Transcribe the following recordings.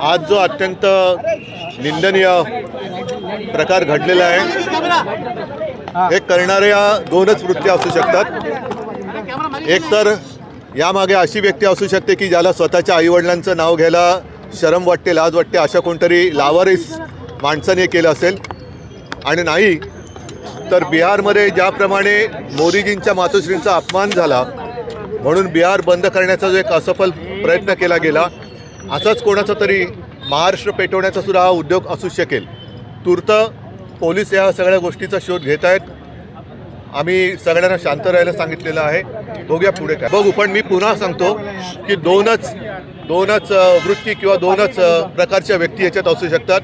आज जो अत्यंत निंदनीय प्रकार घडलेला आहे हे करणाऱ्या दोनच वृत्ती असू शकतात. एक तर यामागे अशी व्यक्ती असू शकते की ज्याला स्वतःच्या आईवडिलांचं नाव घ्यायला शरम वाटते लाज वाटते अशा कोणतरी लावारीस माणसाने केलं असेल. आणि नाही तर बिहारमध्ये ज्याप्रमाणे मोदीजींच्या मातोश्रींचा अपमान झाला म्हणून बिहार बंद करण्याचा जो एक असफल प्रयत्न केला गेला असाच कोणाचा तरी महाराष्ट्र पेटवण्याचा सुद्धा हा उद्योग असू शकेल. तूर्त पोलीस या सगळ्या गोष्टीचा शोध घेत आहेत. आम्ही सगळ्यांना शांत राहायला सांगितलेलं आहे. बघूया पुढे काय. बघू पण मी पुन्हा सांगतो की दोनच दोनच वृत्ती किंवा दोनच प्रकारच्या व्यक्ती याच्यात असू शकतात.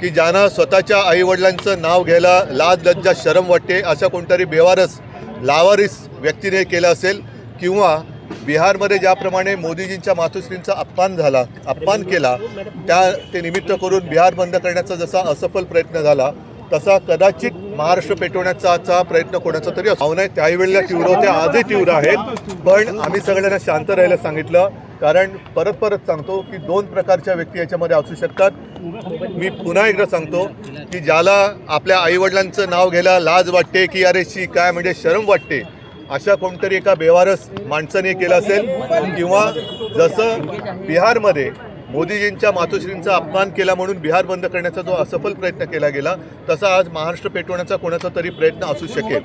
की ज्यांना स्वतःच्या आईवडिलांचं नाव घ्यायला लाज लज्जा शरम वाटते अशा कोणतरी बेवारस लावारिस व्यक्तीने केलं असेल किंवा बिहारमध्ये ज्याप्रमाणे मोदीजींच्या मातोश्रींचा अपमान झाला अपमान केला त्या ते निमित्त करून बिहार बंद करण्याचा जसा असफल प्रयत्न झाला तसा कदाचित महाराष्ट्र पेटवण्याचा प्रयत्न कोणाचा तरी भावना नाही त्यावेळेला तीव्र होत्या आजही तीव्र आहेत पण आम्ही सगळ्यांना शांत राहायला सांगितलं. कारण परत परत सांगतो की दोन प्रकारच्या व्यक्ती याच्यामध्ये असू शकतात. मी पुन्हा एकदा सांगतो की ज्याला आपल्या आईवडिलांचं नाव घ्यायला लाज वाटते की अरे शी काय म्हणजे शरम वाटते अशा कोणतरी एका बेवारस माणसाने केलं असेल किंवा जसं बिहारमध्ये मोदीजींच्या मातोश्रींचा अपमान केला म्हणून बिहार बंद करण्याचा जो असफल प्रयत्न केला गेला तसा आज महाराष्ट्र पेटवण्याचा कोणाचा तरी प्रयत्न असू शकेल.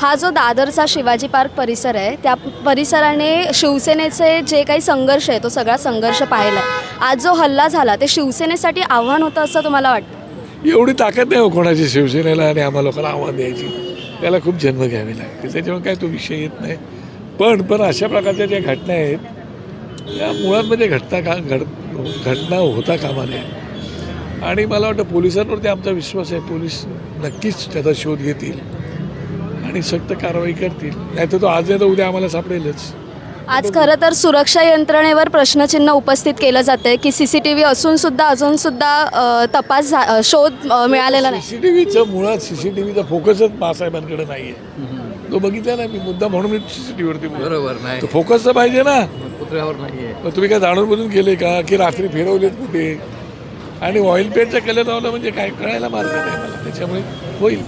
हा जो दादरचा शिवाजी पार्क परिसर आहे त्या परिसराने शिवसेनेचे जे काही संघर्ष आहे तो सगळा संघर्ष पाहिला आज जो हल्ला झाला ते शिवसेनेसाठी आव्हान होतं असं तुम्हाला वाटतं? एवढी ताकद नाही हो कोणाची शिवसेनेला आणि आम्हा लोकांना आव्हान द्यायची. त्याला खूप जन्म घ्यावे लागते त्याच्यामुळे काय तो विषय येत नाही. पण पण अशा प्रकारच्या ज्या घटना आहेत या मुळांमध्ये घटना का घड घटना होता कामा नये आणि मला वाटतं पोलिसांवरती आमचा विश्वास आहे. पोलीस नक्कीच त्याचा शोध घेतील आणि सक्त कारवाई करतील. नाही तर तो आज नाही तर उद्या आम्हाला सापडेलच. आज खरं तर सुरक्षा यंत्रणेवर प्रश्नचिन्ह उपस्थित केलं जातं की सी सी टी व्ही असून सुद्धा अजून सुद्धा तपास झा शोध अ, मिळालेला नाही. सी सी टी व्हीचं मुळात सी सी टी व्हीचा फोकसच बाळासाहेबांकडे नाही आहे तो बघितला ना मी मुद्दा म्हणून मी सी सी टी व्हीवरती बरोबर नाही. तो फोकस तर पाहिजे ना. पुतळ्यावर नाहीये मग तुम्ही काय जाणून बुजून गेले का? की रात्री फिरवलेत कुठे? आणि ऑइल पेंटच्या कलर लावलं म्हणजे काय? कळायला मार्ग नाही मला. त्याच्यामुळे होईल.